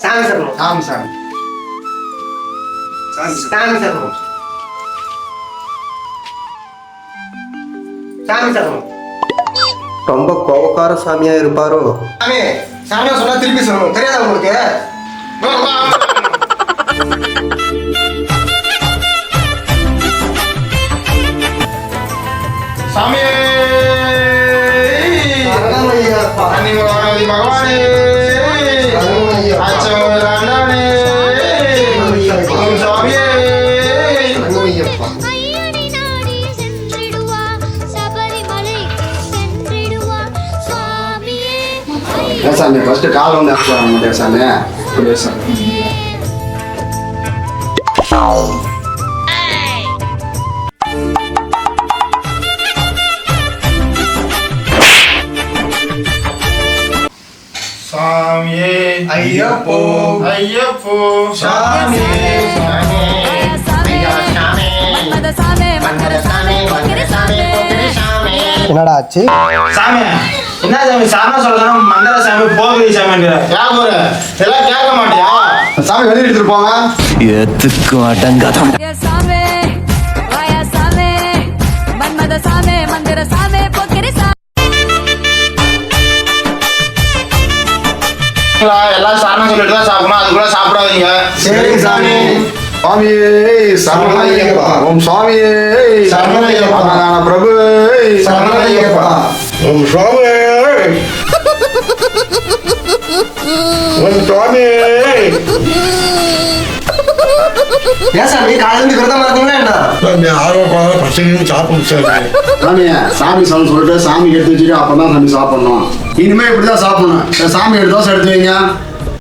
சாமி சரணம். சாமி சாமி. சாமி சரணம். சாமி சரணம். ரொம்ப கோபக்கார சாமியா இருப்பாரோ? சாமி சாமியா சொன்னா திருப்பி சொல்லணும். தெரியாதா உங்களுக்கு? சாமியே பகவானே சரணமையப்பா. ஐயனை நாடி சென்றிடுவா சபரிமலைக்கு சென்றிடுவா சுவாமியே. சாமி ஃபர்ஸ்ட் கால் வந்து ஆஃப் சாமி சாமியே ஐயப்போ. ஐயப்போ. சாமி என்னடா ஆச்சு? சாமி என்ன சாமி சாமி சொல்லணும் மந்தர சாமி போகிரி யாபுர எல்லாம் கேட்க மாட்டியா? சாமி வெளியே எடுத்துட்டு போங்க. எதுக்கும் அடங்காதம் சாமே வாயா சாமே மன்மத சாமே மந்திர சாமே பொக்கிரி சாமே. எல்லாம் சாமி சொல்லிட்டு தான் சாப்பிடணும். அதுக்குள்ள சாப்பிடாதீங்க. சரி சாமி. சுவாமியே சரணமையப்பா ஓம் சுவாமியே. சரணான பிரபு. சரணமையப்பா. ஓம் சுவாமி. ஓம் சுவாமி. ஏன் சாமி காலையில விரதமா இருக்கீங்களா என்ன? சாமி சாமி சாமி சொல்லிட்டு சாமி எடுத்து வச்சுட்டு அப்பதான் சாமி சாப்பிடணும். இனிமே இப்படிதான் சாப்பிடணும். சாமி எடுத்து தோசை எடுத்து வைங்க.